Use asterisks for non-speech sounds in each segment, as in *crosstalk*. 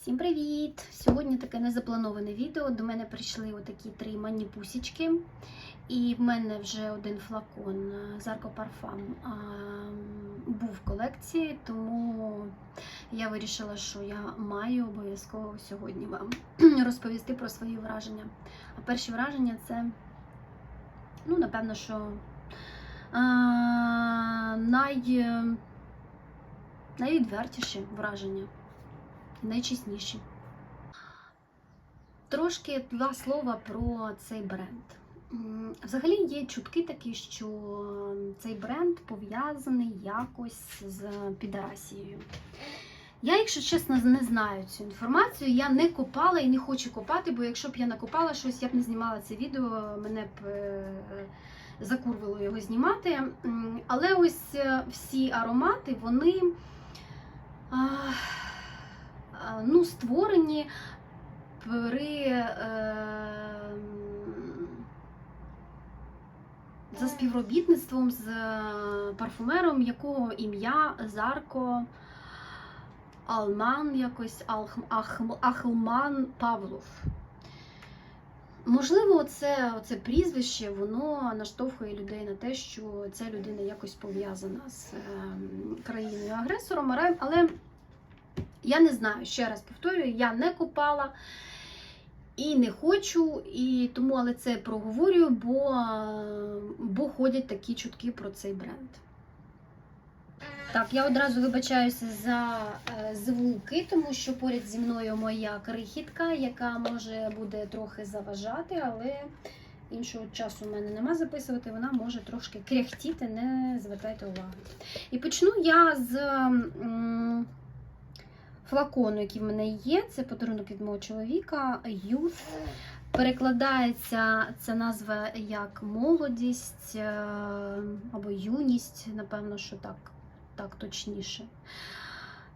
Всім привіт! Сьогодні таке незаплановане відео. До мене прийшли отакі три мані-пусічки. І в мене вже один флакон Зарко Парфам був в колекції, тому я вирішила, що я маю обов'язково сьогодні вам *clears throat* розповісти про свої враження. А перші враження це, ну, напевно, що а, най, найвідвертіші враження найчесніші. Трошки два слова про цей бренд. Взагалі є чутки такі, що цей бренд пов'язаний якось з підарасією. Я, якщо чесно, не знаю цю інформацію. Я не копала і не хочу копати, бо якщо б я накопала щось, я б не знімала це відео, мене б е, закурвало його знімати. Але ось е, всі аромати, вони. А, ну, створені при е, за співробітництвом з парфумером, якого ім'я Зарко Алман, якось Ахлман Павлов. Можливо, це, це прізвище воно наштовхує людей на те, що ця людина якось пов'язана з країною-агресором, але я не знаю, ще раз повторюю, я не купала і не хочу, і тому, але це проговорюю, бо, бо ходять такі чутки про цей бренд. Так, я одразу вибачаюся за е, звуки, тому що поряд зі мною моя крихітка, яка може буде трохи заважати, але іншого часу в мене нема записувати, вона може трошки кряхтіти, не звертайте уваги. І почну я з. Флакону, який в мене є. Це подарунок від мого чоловіка Youth. Перекладається ця назва як молодість е, або юність, напевно, що так, так точніше.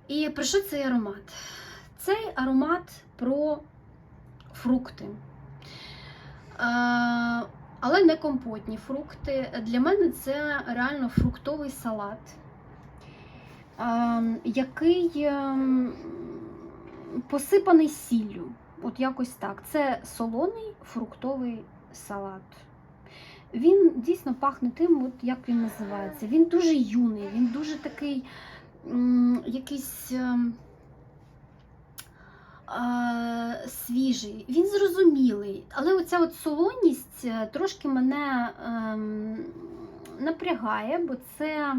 І про що цей аромат? Цей аромат про фрукти. Е, але не компотні фрукти. Для мене це реально фруктовий салат який ем, посипаний сіллю. От якось так. Це солоний фруктовий салат. Він дійсно пахне тим, от як він називається. Він дуже юний, він дуже такий якийсь. ем, е, Свіжий, він зрозумілий, але оця от солоність е, трошки мене ем, напрягає, бо це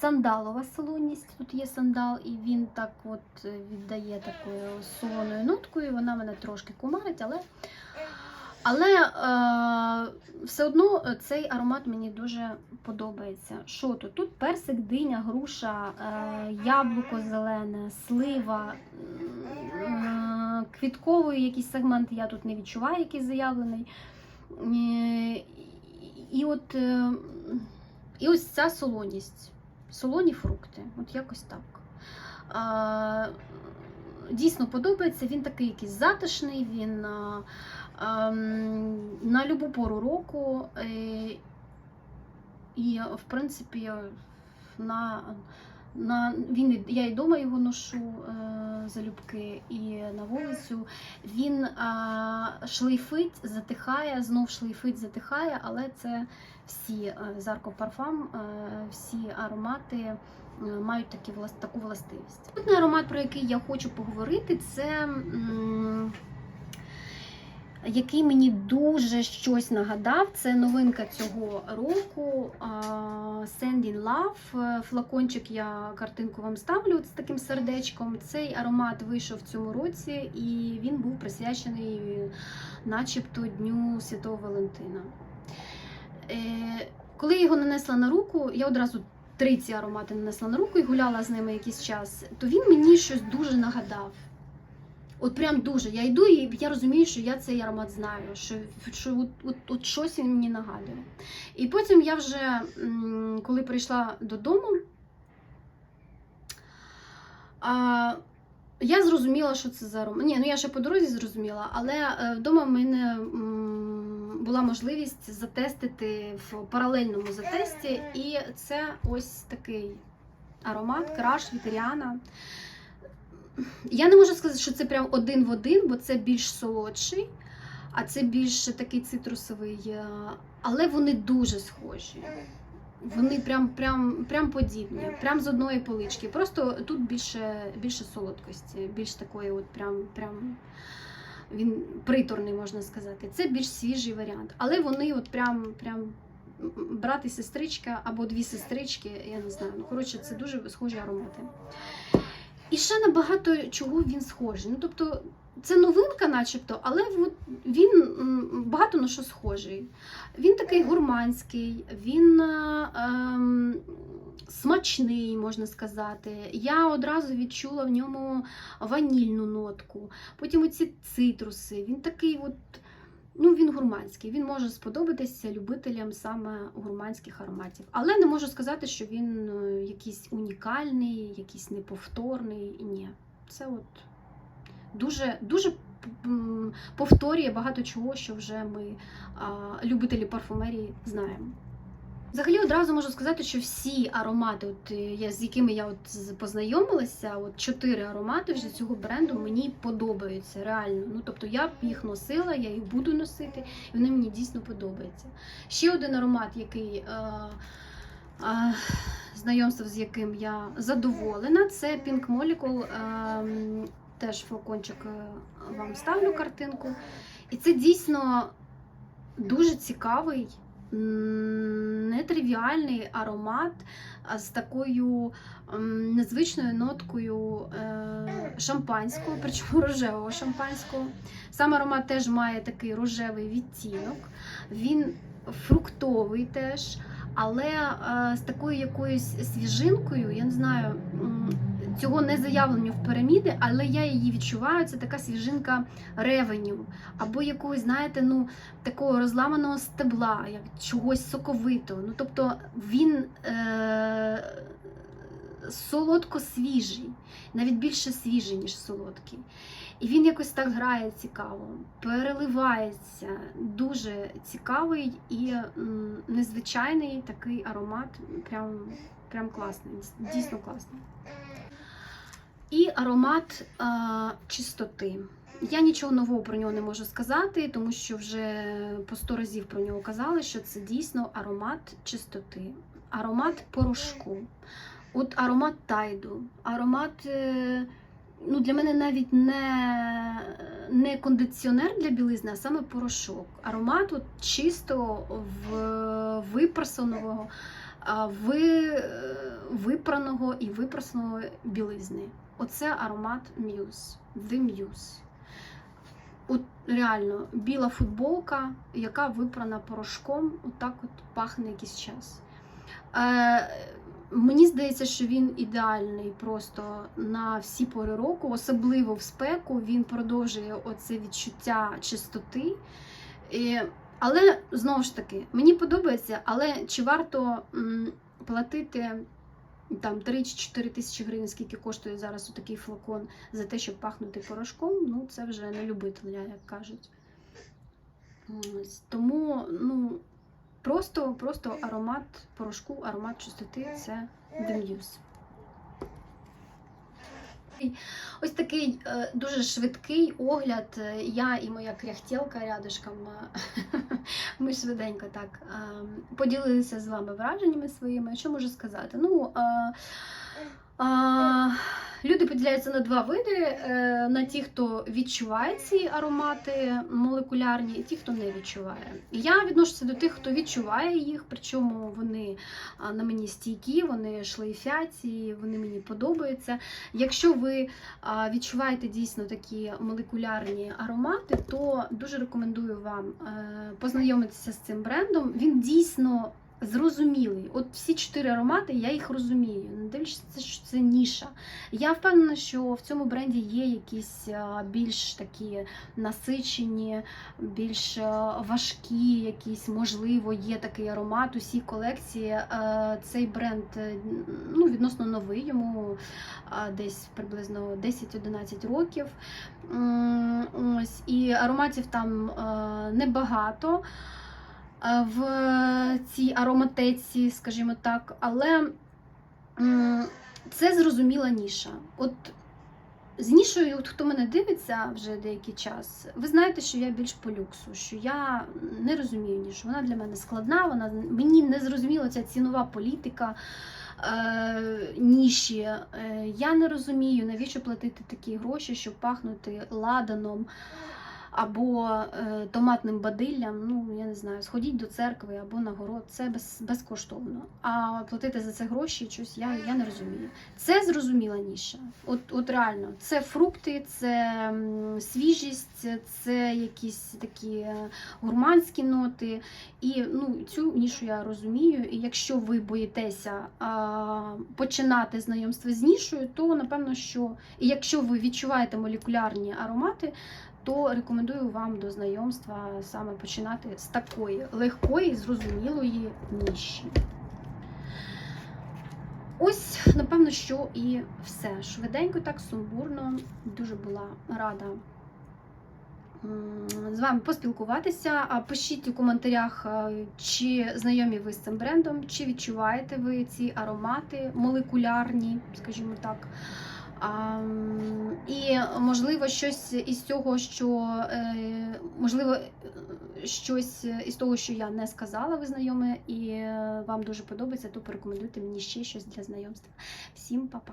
сандалова солоність. Тут є сандал, і він так от віддає такою солоною ноткою. Вона мене трошки кумарить, але, але е, все одно цей аромат мені дуже подобається. Що тут? Тут персик, диня, груша, е, яблуко зелене, слива. е, Квітковий якийсь сегмент я тут не відчуваю, який заявлений. Е, І от е, і ось ця солоність. Солоні фрукти, от якось так. А, Дійсно подобається, він такий якийсь затишний, він а, а, на любу пору року. і, І, в принципі, на, на, він, я і вдома його ношу е, залюбки, і на вулицю. Він а, шлейфить, затихає, знов шлейфить, затихає, але це всі е, Зарко Парфам, е, всі аромати е, мають такі, таку властивість. Наступний аромат, про який я хочу поговорити, це м, який мені дуже щось нагадав. Це новинка цього року а, Sand in Love. Флакончик я картинку вам ставлю з таким сердечком. Цей аромат вийшов в цьому році, і він був присвячений начебто Дню Святого Валентина. Е, Коли я його нанесла на руку, я одразу три ці аромати нанесла на руку і гуляла з ними якийсь час, то він мені щось дуже нагадав. От прям дуже. Я йду і я розумію, що я цей аромат знаю, що, що от, от, от щось він мені нагадує. І потім я вже, коли прийшла додому, а, я зрозуміла, що це за аромат. Ні, ну я ще по дорозі зрозуміла, але е, вдома в мене була можливість затестити в паралельному затесті, і це ось такий аромат краш від Ріана. Я не можу сказати, що це прям один в один, бо це більш солодший, а це більш такий цитрусовий. е, Але вони дуже схожі. Вони прям, прям, прям подібні, прям з одної полички. Просто тут більше, більше солодкості, більш такої, от прям, прям він приторний, можна сказати. Це більш свіжий варіант. Але вони от прям, прям брат і сестричка або дві сестрички, я не знаю. Ну, коротше, це дуже схожі аромати. І ще на багато чого він схожий. Ну, тобто, це новинка, начебто, але він багато на що схожий. Він такий гурманський, він е, ем, смачний, можна сказати. Я одразу відчула в ньому ванільну нотку. Потім оці цитруси. Він такий от. Ну, він гурманський. Він може сподобатися любителям саме гурманських ароматів. Але не можу сказати, що він е, якийсь унікальний, якийсь неповторний. Ні. Це от дуже, дуже повторює багато чого, що вже ми, любителі парфумерії, знаємо. Взагалі одразу можу сказати, що всі аромати, от, е, я, з якими я от познайомилася, от чотири аромати вже цього бренду мені подобаються реально. Ну тобто я б їх носила, я їх буду носити, і вони мені дійсно подобаються. Ще один аромат, який е, е, знайомство з яким я задоволена, це Pink Molecule. Е, теж флакончик е, вам ставлю картинку. І це дійсно дуже цікавий нетривіальний аромат з такою незвичною ноткою е, шампанського, причому *laughs* рожевого шампанського. Сам аромат теж має такий рожевий відтінок, він фруктовий теж, але е, з такою якоюсь свіжинкою, я не знаю. Цього не заявлено в піраміди, але я її відчуваю. Це така свіжинка ревеню, або якогось, знаєте, ну такого розламаного стебла, як чогось соковитого. Ну, тобто він е- солодко свіжий, навіть більше свіжий, ніж солодкий. І він якось так грає цікаво, переливається. Дуже цікавий і незвичайний такий аромат. Прям, прям класний, дійсно класний. І аромат е, чистоти. Я нічого нового про нього не можу сказати, тому що вже по сто разів про нього казали, що це дійсно аромат чистоти, аромат порошку, от аромат тайду, аромат. е, Ну, для мене навіть не, не кондиціонер для білизни, а саме порошок. Аромат от чисто в, випрасаного, а, ви, випраного і випрасаного білизни. Оце аромат Muse, The Muse. От реально біла футболка, яка випрана порошком, отак от пахне якийсь час. Е, мені здається, що він ідеальний просто на всі пори року, особливо в спеку. Він продовжує оце відчуття чистоти. І, але знову ж таки, мені подобається, але чи варто м, платити там 3 чи 4 тисячі гривень, скільки коштує зараз такий флакон за те, щоб пахнути порошком, ну це вже не любителя, як кажуть. Тому, ну, просто, просто аромат порошку, аромат чистоти це Muse. Ось такий е, дуже швидкий огляд. Е, Я і моя кряхтілка рядышком. е, *laughs* Ми швиденько так поділилися з вами враженнями своїми. Що можу сказати? Ну, е, е, люди поділяються на два види: е, на ті, хто відчуває ці аромати молекулярні, і ті, хто не відчуває. Я відношуся до тих, хто відчуває їх, причому вони на мені стійкі, вони шлейфять, і вони мені подобаються. Якщо ви відчуваєте дійсно такі молекулярні аромати, то дуже рекомендую вам е, познайомитися з цим брендом. Він дійсно зрозумілий. От всі чотири аромати, я їх розумію. Не дивлячись, що це ніша. Я впевнена, що в цьому бренді є якісь більш такі насичені, більш важкі, якісь, можливо, є такий аромат. Усі колекції. Цей бренд е, ну, відносно новий, йому десь приблизно 10-11 років. Ось, і ароматів там е, небагато в цій ароматеці, скажімо так, але це зрозуміла ніша. От З нішою, от хто мене дивиться вже деякий час, ви знаєте, що я більш по люксу, що я не розумію нішу. Вона для мене складна, вона мені не зрозуміла ця цінова політика е, ніші. Е, я не розумію, навіщо платити такі гроші, щоб пахнути ладаном або е, томатним бадиллям. Ну, я не знаю, сходіть до церкви або на город, це без, безкоштовно. А платити за це гроші, щось я, я не розумію. Це зрозуміла ніша. От, от реально, це фрукти, це свіжість, це якісь такі е, гурманські ноти. І ну, цю нішу я розумію. І якщо ви боїтеся а, починати знайомство з нішою, то напевно, що і якщо ви відчуваєте молекулярні аромати, то рекомендую вам до знайомства саме починати з такої легкої, зрозумілої ніші. Ось, напевно, що і все. Швиденько, так сумбурно. Дуже була рада з вами поспілкуватися. Пишіть у коментарях, чи знайомі ви з цим брендом, чи відчуваєте ви ці аромати молекулярні, скажімо так. І можливо, щось із цього, що е, можливо, щось із того, що я не сказала, ви знайоме, і е, вам дуже подобається, то порекомендуйте мені ще щось для знайомства. Всім па-па!